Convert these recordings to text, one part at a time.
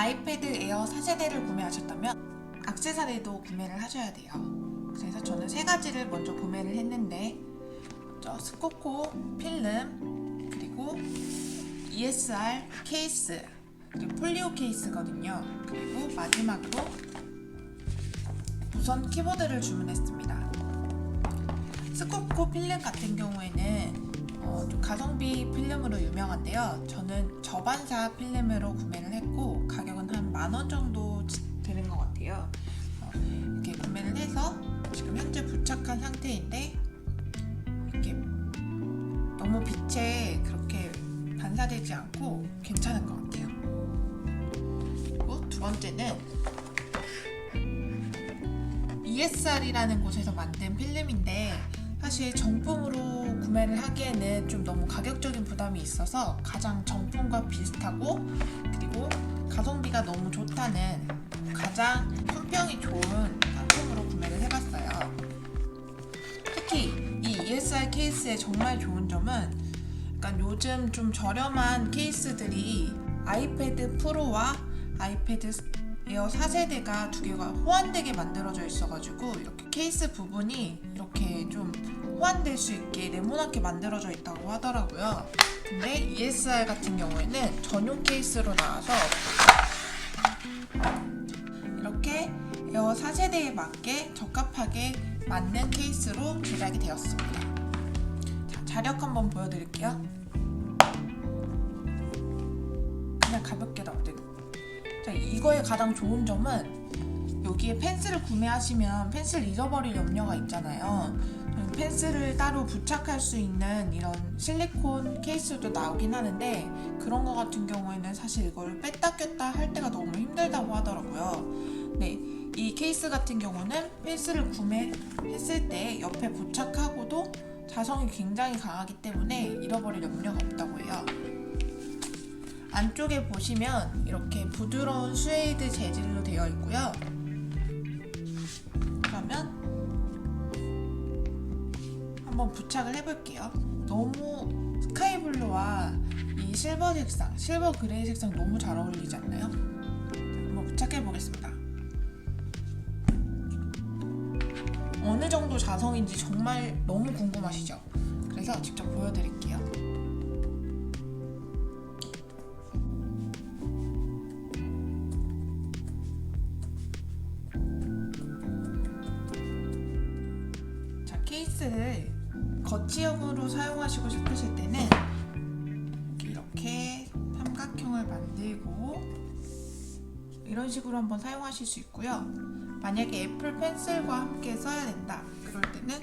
아이패드 에어 4세대를 구매하셨다면 액세서리도 구매를 하셔야 돼요. 그래서 저는 세 가지를 먼저 구매를 했는데 먼저 스코코 필름 그리고 ESR 케이스 그리고 폴리오 케이스거든요. 그리고 마지막으로 무선 키보드를 주문했습니다. 스코코 필름 같은 경우에는 어, 좀 가성비 필름으로 유명한데요. 저는 저반사 필름으로 구매를 했고 가격은 한 만 원 정도 지- 드는 것 같아요. 어, 이렇게 구매를 해서 지금 현재 부착한 상태인데 이렇게 너무 빛에 그렇게 반사되지 않고 괜찮은 것 같아요. 그리고 두 번째는 ESR이라는 곳에서 만든 필름인데 사실 정품으로 구매를 하기에는 좀 너무 가격적인 부담이 있어서 가장 정품과 비슷하고 그리고 가성비가 너무 좋다는 가장 품평이 좋은 상품으로 구매를 해봤어요. 특히 이 ESR 케이스의 정말 좋은 점은 약간 요즘 좀 저렴한 케이스들이 아이패드 프로와 아이패드 에어 4세대가 두 개가 호환되게 만들어져 있어가지고 이렇게 케이스 부분이 이렇게 좀 호환될 수 있게 네모나게 만들어져 있다고 하더라고요. 근데 ESR 같은 경우에는 전용 케이스로 나와서 이렇게 에어 4세대에 맞게 적합하게 맞는 케이스로 제작이 되었습니다. 자, 자력 한번 보여드릴게요. 그냥 가볍게 나오대요. 자, 이거의 가장 좋은 점은 여기에 펜슬을 구매하시면 펜슬 잊어버릴 염려가 있잖아요. 펜슬을 따로 부착할 수 있는 이런 실리콘 케이스도 나오긴 하는데 그런 거 같은 경우에는 사실 이걸 뺐다 꼈다 할 때가 너무 힘들다고 하더라고요. 네, 이 케이스 같은 경우는 펜슬을 구매했을 때 옆에 부착하고도 자성이 굉장히 강하기 때문에 잃어버릴 염려가 없다고 해요. 안쪽에 보시면 이렇게 부드러운 스웨이드 재질로 되어 있고요. 그러면 한번 부착을 해볼게요. 너무 스카이블루와 이 실버 색상, 실버 그레이 색상 너무 잘 어울리지 않나요? 한번 부착해 보겠습니다. 어느 정도 자성인지 정말 너무 궁금하시죠? 그래서 직접 보여드릴게요. 케이스를 거치형으로 사용하시고 싶으실 때는 이렇게 삼각형을 만들고 이런 식으로 한번 사용하실 수 있고요. 만약에 애플 펜슬과 함께 써야 된다. 그럴 때는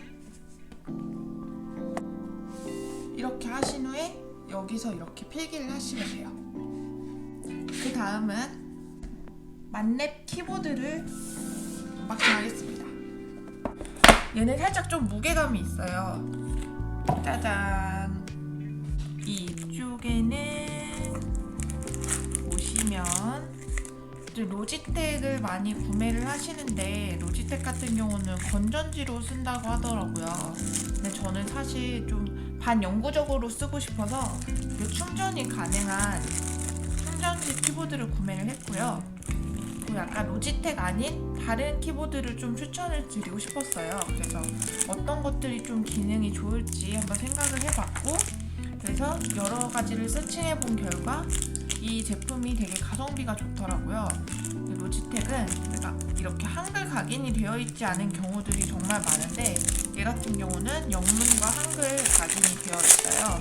이렇게 하신 후에 여기서 이렇게 필기를 하시면 돼요. 그 다음은 만렙 키보드를 막정하겠습니다. 얘는 살짝 좀 무게감이 있어요. 짜잔. 이쪽에는 보시면 로지텍을 많이 구매를 하시는데 로지텍 같은 경우는 건전지로 쓴다고 하더라고요. 근데 저는 사실 좀 반영구적으로 쓰고 싶어서 그 충전이 가능한 충전식 키보드를 구매를 했고요. 약간 로지텍 아닌 다른 키보드를 좀 추천을 드리고 싶었어요. 그래서 어떤 것들이 좀 기능이 좋을지 한번 생각을 해봤고, 그래서 여러 가지를 서칭해 본 결과 이 제품이 되게 가성비가 좋더라고요. 그 로지텍은 내가 이렇게 한글 각인이 되어 있지 않은 경우들이 정말 많은데 얘 같은 경우는 영문과 한글 각인이 되어 있어요.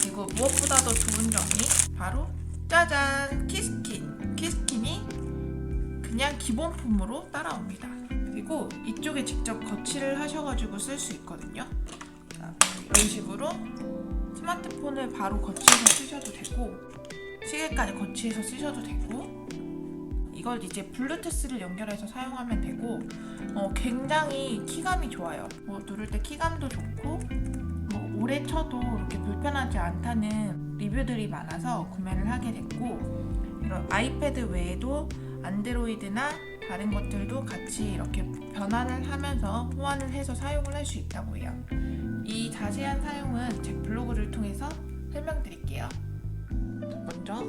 그리고 무엇보다도 좋은 점이 바로 짜잔 키스킨 그냥 기본품으로 따라옵니다. 그리고 이쪽에 직접 거치를 하셔가지고 쓸 수 있거든요. 자, 이런 식으로 스마트폰을 바로 거치해서 쓰셔도 되고 시계까지 거치해서 쓰셔도 되고 이걸 이제 블루투스를 연결해서 사용하면 되고 어, 굉장히 키감이 좋아요. 뭐 누를 때 키감도 좋고 뭐 오래 쳐도 이렇게 불편하지 않다는 리뷰들이 많아서 구매를 하게 됐고 이런 아이패드 외에도 안드로이드나 다른 것들도 같이 이렇게 변환을 하면서 호환을 해서 사용을 할 수 있다고 해요. 이 자세한 사용은 제 블로그를 통해서 설명드릴게요. 먼저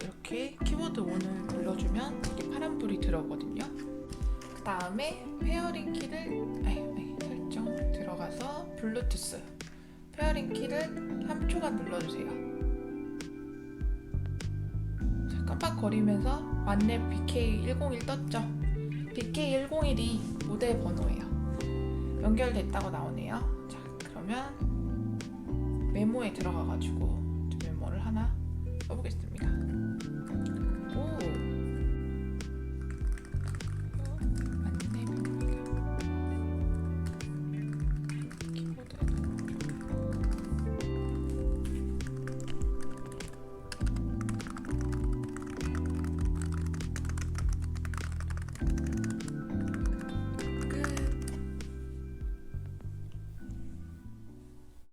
이렇게 키보드 ON을 눌러주면 이렇게 파란불이 들어오거든요. 그 다음에 페어링 키를 아니, 아니, 설정 들어가서 블루투스 페어링 키를 3초간 눌러주세요. 자, 깜빡거리면서 만렙 BK101 떴죠? BK101이 모델 번호예요. 연결됐다고 나오네요. 자, 그러면 메모에 들어가가지고 저 메모를 하나 써보겠습니다.